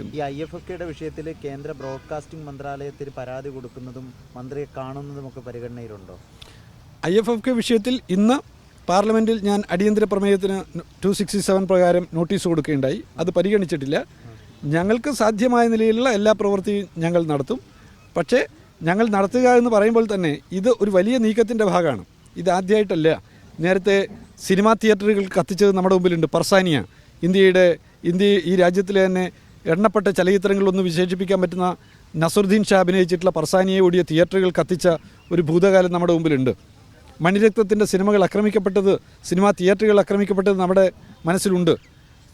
ഈ I F F കെയുടെ വിഷയത്തിൽ കേന്ദ്ര ബ്രോഡ്കാസ്റ്റിംഗ് മന്ത്രാലയത്തിന് പരാതി കൊടുക്കുന്നതും മന്ത്രിയെ കാണുന്നതും ഒക്കെ പരിഗണനയിലുണ്ടോ? ഐ എഫ് എഫ് കെ വിഷയത്തിൽ ഇന്ന് പാർലമെന്റിൽ ഞാൻ അടിയന്തര പ്രമേയത്തിന് ടു സിക്സ്റ്റി സെവൻ പ്രകാരം നോട്ടീസ് കൊടുക്കുകയുണ്ടായി. അത് പരിഗണിച്ചിട്ടില്ല. ഞങ്ങൾക്ക് സാധ്യമായ നിലയിലുള്ള എല്ലാ പ്രവൃത്തിയും ഞങ്ങൾ നടത്തും. പക്ഷേ ഞങ്ങൾ നടത്തുക എന്ന് പറയുമ്പോൾ തന്നെ ഇത് ഒരു വലിയ നീക്കത്തിന്റെ ഭാഗമാണ്. ഇത് ആദ്യമായിട്ടല്ല. നേരത്തെ സിനിമാ തിയേറ്ററുകൾ കത്തിച്ചത് നമ്മുടെ മുമ്പിലുണ്ട്. പർസാനിയ ഇന്ത്യയുടെ ഇന്ത്യ ഈ രാജ്യത്തിലെ തന്നെ എണ്ണപ്പെട്ട ചലച്ചിത്രങ്ങളിലൊന്ന് വിശേഷിപ്പിക്കാൻ പറ്റുന്ന നസറുദ്ദീൻ ഷാ അഭിനയിച്ചിട്ടുള്ള പർസാനിയെ ഓടിയ തിയേറ്ററുകൾ കത്തിച്ച ഒരു ഭൂതകാലം നമ്മുടെ മുമ്പിലുണ്ട്. മണിരക്തത്തിന്റെ സിനിമകൾ ആക്രമിക്കപ്പെട്ടത് സിനിമാ തിയേറ്ററുകൾ ആക്രമിക്കപ്പെട്ടത് നമ്മുടെ മനസ്സിലുണ്ട്.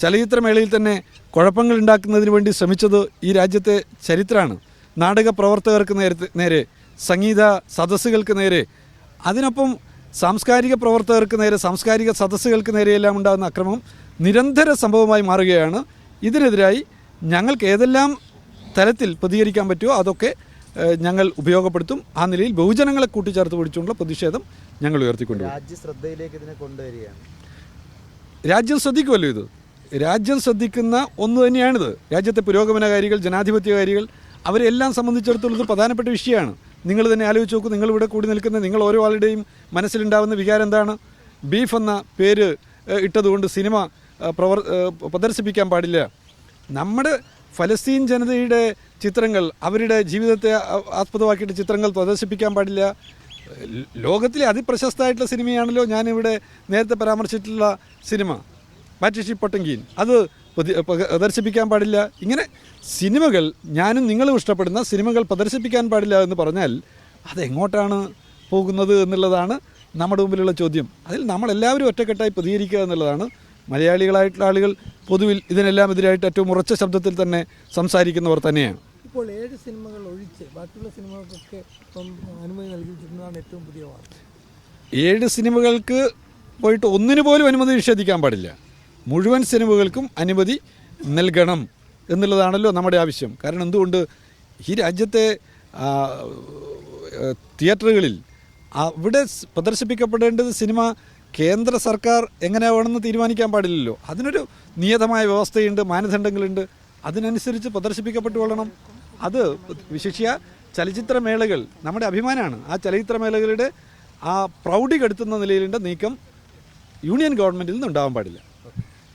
ചലച്ചിത്രമേളയിൽ തന്നെ കുഴപ്പങ്ങൾ ഉണ്ടാക്കുന്നതിന് വേണ്ടി ശ്രമിച്ചത് ഈ രാജ്യത്തെ ചരിത്രമാണ്. നാടക പ്രവർത്തകർക്ക് നേരെ സംഗീത സദസ്സുകൾക്ക് നേരെ അതിനൊപ്പം സാംസ്കാരിക പ്രവർത്തകർക്ക് നേരെ സാംസ്കാരിക സദസ്സുകൾക്ക് നേരെയെല്ലാം ഉണ്ടാകുന്ന അക്രമം നിരന്തര സംഭവമായി മാറുകയാണ്. ഇതിനെതിരായി ഞങ്ങൾക്ക് ഏതെല്ലാം തരത്തിൽ പ്രതികരിക്കാൻ പറ്റുമോ അതൊക്കെ ഞങ്ങൾ ഉപയോഗപ്പെടുത്തും. ആ നിലയിൽ ബഹുജനങ്ങളെ കൂട്ടിച്ചേർത്ത് പിടിച്ചുകൊണ്ടുള്ള പ്രതിഷേധം ഞങ്ങൾ ഉയർത്തിക്കൊണ്ടുപോകും രാജ്യ ശ്രദ്ധയിലേക്ക് ഇതിനെ കൊണ്ടുവരികയാണ്. രാജ്യം ശ്രദ്ധിക്കുമല്ലോ ഇത്. രാജ്യം ശ്രദ്ധിക്കുന്ന ഒന്ന് തന്നെയാണിത്. രാജ്യത്തെ പുരോഗമനകാരികൾ ജനാധിപത്യകാരികൾ അവരെല്ലാം സംബന്ധിച്ചിടത്തോളം ഇത് പ്രധാനപ്പെട്ട വിഷയമാണ്. നിങ്ങൾ തന്നെ ആലോചിച്ച് നോക്കൂ നിങ്ങളിവിടെ കൂടി നിൽക്കുന്ന നിങ്ങൾ ഓരോ ആളുടെയും മനസ്സിലുണ്ടാവുന്ന വികാരം എന്താണ്? ബീഫ് എന്ന പേര് ഇട്ടതുകൊണ്ട് സിനിമ പ്രവർ പ്രദർശിപ്പിക്കാൻ പാടില്ല. നമ്മുടെ ഫലസ്തീൻ ജനതയുടെ ചിത്രങ്ങൾ അവരുടെ ജീവിതത്തെ ആസ്പദമാക്കിയിട്ട് ചിത്രങ്ങൾ പ്രദർശിപ്പിക്കാൻ പാടില്ല. ലോകത്തിലെ അതിപ്രശസ്തമായിട്ടുള്ള സിനിമയാണല്ലോ ഞാനിവിടെ നേരത്തെ പരാമർശിച്ചിട്ടുള്ള സിനിമ ബാറ്റിഷി പൊട്ടങ്കീൻ അത് പ്രദർശിപ്പിക്കാൻ പാടില്ല. ഇങ്ങനെ സിനിമകൾ ഞാനും നിങ്ങളും ഇഷ്ടപ്പെടുന്ന സിനിമകൾ പ്രദർശിപ്പിക്കാൻ പാടില്ല എന്ന് പറഞ്ഞാൽ അതെങ്ങോട്ടാണ് പോകുന്നത് എന്നുള്ളതാണ് നമ്മുടെ മുമ്പിലുള്ള ചോദ്യം. അതിൽ നമ്മളെല്ലാവരും ഒറ്റക്കെട്ടായി പ്രതികരിക്കുക എന്നുള്ളതാണ് മലയാളികളായിട്ടുള്ള ആളുകൾ പൊതുവിൽ ഇതിനെല്ലാം എതിരായിട്ട് ഏറ്റവും ഉറച്ച ശബ്ദത്തിൽ തന്നെ സംസാരിക്കുന്നവർ തന്നെയാണ്. ഇപ്പോൾ ഏഴ് സിനിമകൾ ഒഴിച്ച് ബാക്കിയുള്ള സിനിമകൾക്കൊക്കെ ഇപ്പം അനുമതി നൽകിയിരിക്കുന്നതാണ് ഏറ്റവും പുതിയ വാർത്ത. ഏഴ് സിനിമകൾക്ക് പോയിട്ട് ഒന്നിനു പോലും അനുമതി നിഷേധിക്കാൻ പാടില്ല. മുഴുവൻ സിനിമകൾക്കും അനുമതി നൽകണം എന്നുള്ളതാണല്ലോ നമ്മുടെ ആവശ്യം. കാരണം എന്തുകൊണ്ട് ഈ രാജ്യത്തെ തിയേറ്ററുകളിൽ അവിടെ പ്രദർശിപ്പിക്കപ്പെടേണ്ടത് സിനിമ കേന്ദ്ര സർക്കാർ എങ്ങനെ വേണമെന്ന് തീരുമാനിക്കാൻ പാടില്ലല്ലോ. അതിനൊരു നിയതമായ വ്യവസ്ഥയുണ്ട് മാനദണ്ഡങ്ങളുണ്ട്. അതിനനുസരിച്ച് പ്രദർശിപ്പിക്കപ്പെട്ടു കൊള്ളണം. അത് വിശിഷ്യ ചലച്ചിത്രമേളകൾ നമ്മുടെ അഭിമാനമാണ് ആ ചലച്ചിത്രമേളകളുടെ ആ പ്രൗഢി കെടുത്തുന്ന നിലയിലുള്ള നീക്കം. യൂണിയൻ ഗവൺമെന്റിൽ നിന്ന് ഉണ്ടാവാൻ പാടില്ല.